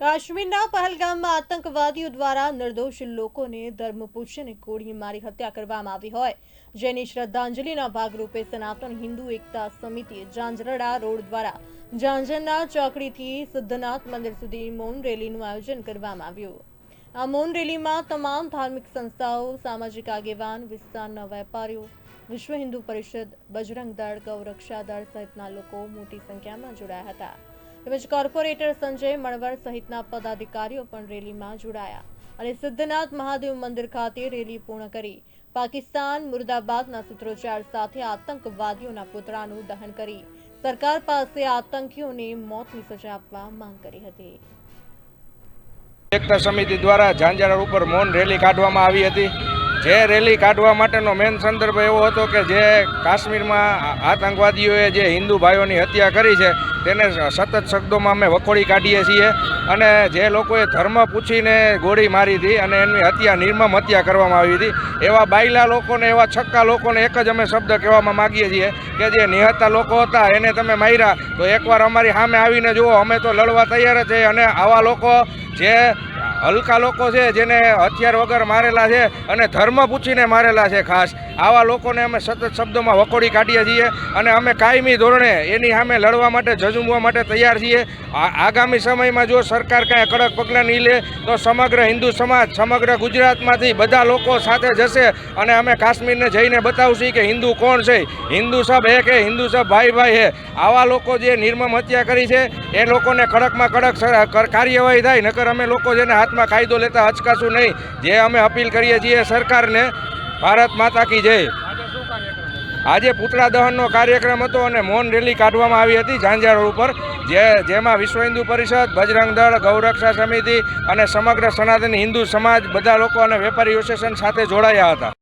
કાશ્મીરના પહલગામમાં આતંકવાદીઓ દ્વારા નિર્દોષ લોકોને ધર્મ પૂછીને ગોળી મારી હત્યા કરવામાં આવી હોય. જેની શ્રદ્ધાંજલિના ભાગરૂપે સનાતન હિન્દુ એકતા સમિતિ ઝાંઝરડા રોડ દ્વારા ઝાંઝરના ચોકડીથી સિદ્ધનાથ મંદિર સુધી મૌન રેલીનું આયોજન કરવામાં આવ્યું. આ મૌન રેલીમાં તમામ ધાર્મિક સંસ્થાઓ, સામાજિક આગેવાન, વિસ્તારના વેપારીઓ, વિશ્વ હિન્દુ પરિષદ, બજરંગ દળ, ગૌરક્ષા દળ સહિતના લોકો મોટી સંખ્યામાં જોડાયા હતા. તેમજ કોર્પોરેટર સંજય મણવર સહિતના પદાધિકારીઓ પણ રેલીમાં જોડાયા અને સિદ્ધનાથ મહાદેવ મંદિર ખાતે રેલી પૂર્ણ કરી. પાકિસ્તાન મુર્દાબાદના સૂત્રોચ્ચાર સાથે આતંકવાદીઓના પુતળાનું દહન કરી. સરકાર પાસે આતંકીઓને મોતની સજા આપવા માંગ કરી હતી. એકતા સમિતિ દ્વારા ઝાંઝરા ઉપર મૌન રેલી કાઢવામાં આવી હતી. જે રેલી કાઢવા માટેનો મેન સંદર્ભ એવો હતો કે જે કાશ્મીરમાં આતંકવાદીઓએ જે હિન્દુ ભાઈઓની હત્યા કરી છે, તેને સતત શબ્દોમાં અમે વખોડી કાઢીએ છીએ અને જે લોકોએ ધર્મ પૂછીને ગોળી મારી હતી અને એમની હત્યા નિર્મમ હત્યા કરવામાં આવી હતી, એવા બાયલા લોકોને, એવા છક્કા લોકોને એક જ અમે શબ્દ કહેવામાં માગીએ છીએ કે જે નિહતા લોકો હતા એને તમે માર્યા, તો એકવાર અમારી સામે આવીને જુઓ, અમે તો લડવા તૈયાર જ છીએ અને આવા લોકો જે હલકા લોકો છે જેને હથિયાર વગર મારેલા છે અને ધર્મ પૂછીને મારેલા છે ખાસ. આવા લોકોને અમે સતત શબ્દોમાં વખોડી કાઢીએ છીએ અને અમે કાયમી ધોરણે એની સામે લડવા માટે, ઝઝુમવા માટે તૈયાર છીએ. આગામી સમયમાં જો સરકાર કાંઈ કડક પગલાં નહીં લે, તો સમગ્ર હિન્દુ સમાજ, સમગ્ર ગુજરાતમાંથી બધા લોકો સાથે જશે અને અમે કાશ્મીરને જઈને બતાવશું કે હિન્દુ કોણ છે. હિન્દુ સબ હે કે હિન્દુ સબ ભાઈ ભાઈ હે? આવા લોકો જે નિર્મમ હત્યા કરી છે, એ લોકોને કડકમાં કડક કાર્યવાહી થાય, નકર અમે લોકો જેને હાથમાં કાયદો લેતા હચકાશું નહીં. જે અમે અપીલ કરીએ છીએ સરકારને ભારત માતા કી જય. આજે પૂતળા દહનનો કાર્યક્રમ હતો અને મૌન રેલી કાઢવામાં આવી હતી ઝાંઝર ઉપર, જે, જેમાં વિશ્વ હિન્દુ પરિષદ, બજરંગ દળ, ગૌરક્ષા સમિતિ અને સમગ્ર સનાતન હિન્દુ સમાજ બધા લોકો અને વેપારી એસોસિએશન સાથે જોડાયા હતા.